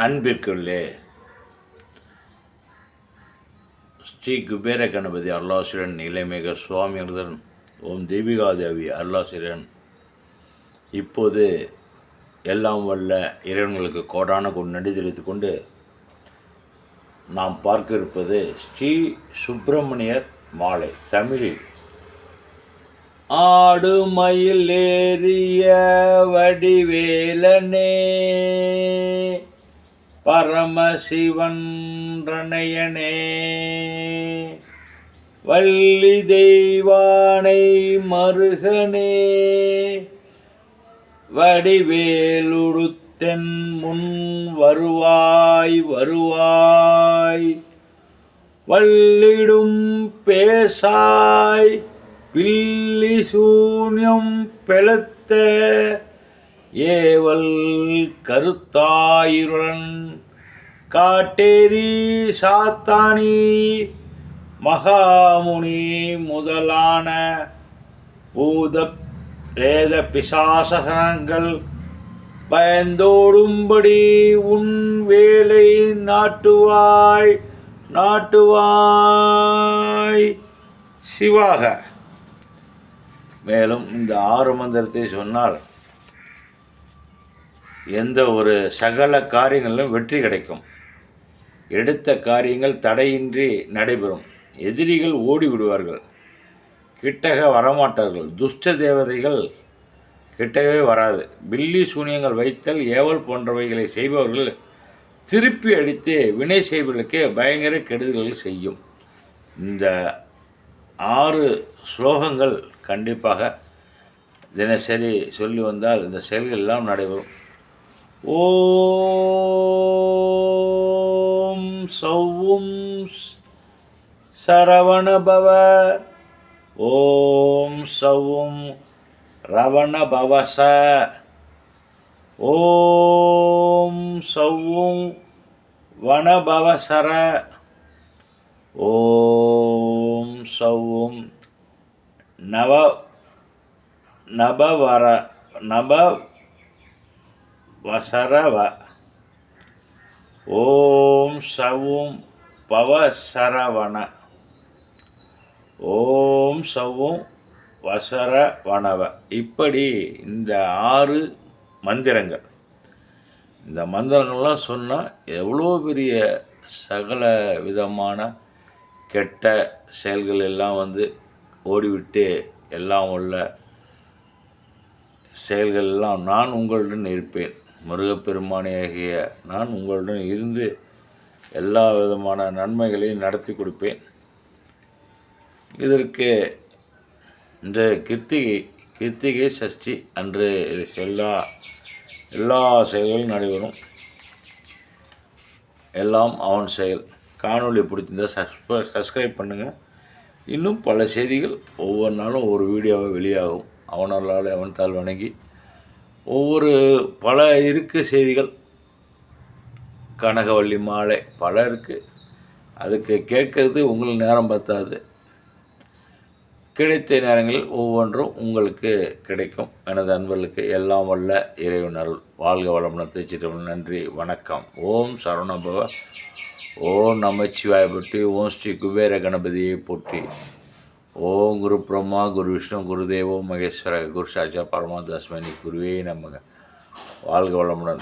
அன்பிற்குள்ளே ஸ்ரீ குபேர கணபதி அருளாசிரியன் நிலைமிக சுவாமியுடன் ஓம் தீபிகாதேவி அருளாசிரியன். இப்போது எல்லாம் வல்ல இறைவன்களுக்கு கோடான கொண்டு நன்றி தெரிவித்துக் கொண்டு நாம் பார்க்க இருப்பது ஸ்ரீ சுப்பிரமணியர் மாலை தமிழில். ஆடு மயில் ஏறிய வடிவேலனே. பரமசிவன்றனையனே. வள்ளி தெய்வானை மருகனே. வடிவேலுடுத்தென் முன் வருவாய் வருவாய். வள்ளிடும் பேசாய் பில்லி சூன்யம் பெளத்த ஏவல் கருத்தாயிருளன் காட்டேரி சாத்தானி மகாமுனி முதலான பூத பிரேத பிசாசகங்கள் பயந்தோடும்படி உன் வேலை நாட்டுவாய் நாட்டுவாய். சிவாக. மேலும் இந்த ஆறு மந்திரத்தை சொன்னால் எந்த ஒரு சகல காரியங்களிலும் வெற்றி கிடைக்கும். எடுத்த காரியங்கள் தடையின்றி நடைபெறும். எதிரிகள் ஓடி விடுவார்கள் கிட்டக வரமாட்டார்கள். துஷ்ட தேவதைகள் கிட்டவே வராது. பில்லி சூனியங்கள் வைத்தல் ஏவல் போன்றவைகளை செய்பவர்கள் திருப்பி அடித்து வினை செய்வர்களுக்கு பயங்கர கெடுதல்கள் செய்யும். இந்த ஆறு ஸ்லோகங்கள் கண்டிப்பாக தினசரி சொல்லி வந்தால் இந்த செயல்கள் எல்லாம் நடைபெறும். ஓம் சௌவும் சரவணபவ. ஓம் சௌவும் ரவணபவச. ஓம் சௌவும் வனபவசர. ஓம் சௌவும் நவ நபவர நப வசரவ ஓம் சவும் பவசரவண ஓம் சவும் வசரவணவ இப்படி இந்த ஆறு மந்திரங்கள். இந்த மந்திரங்கள்லாம் சொன்னால் எவ்வளோ பெரிய சகல விதமான கெட்ட செயல்கள் எல்லாம் வந்து ஓடிவிட்டு எல்லாம் உள்ள செயல்கள் எல்லாம் நான் உங்களுடன் இருப்பேன். முருகப்பெருமானியாகிய நான் உங்களுடன் இருந்து எல்லா விதமான நன்மைகளையும் நடத்தி கொடுப்பேன். இதற்கு இந்த கிருத்திகை கிருத்திகை சஷ்டி அன்று இது எல்லா எல்லா செயல்களும் நடைபெறும். எல்லாம் அவன் செயல். காணொளி பிடிச்சிருந்தா சஸ்ப சப்ஸ்கிரைப் பண்ணுங்கள் இன்னும் பல செய்திகள் ஒவ்வொரு நாளும் ஒவ்வொரு வீடியோவை வெளியாகும். அவனால் அவன் தாள் வணங்கி ஒவ்வொரு பல இருக்கு செய்திகள். கனகவள்ளி மாலை பல இருக்குது அதுக்கு கேட்கறது உங்களுக்கு நேரம் பத்தாது. கிடைத்த நேரங்களில் ஒவ்வொன்றும் உங்களுக்கு கிடைக்கும். எனது அன்பர்களுக்கு எல்லாம் வல்ல இறைவனர் வாழ்க வளமுடன் திருச்சிட்டவன் நன்றி. வணக்கம். ஓம் சரவணபவ ஓம் நமச்சிவாய போற்றி ஓம் ஸ்ரீ குபேர கணபதியை போட்டி ஓம் குரு பிரம்மா குரு விஷ்ணு குரு தேவோ மகேஸ்வர குரு சாட்சா பரமா தஸ்மனி குருவே நமக. வாழ்க வளமுடன்.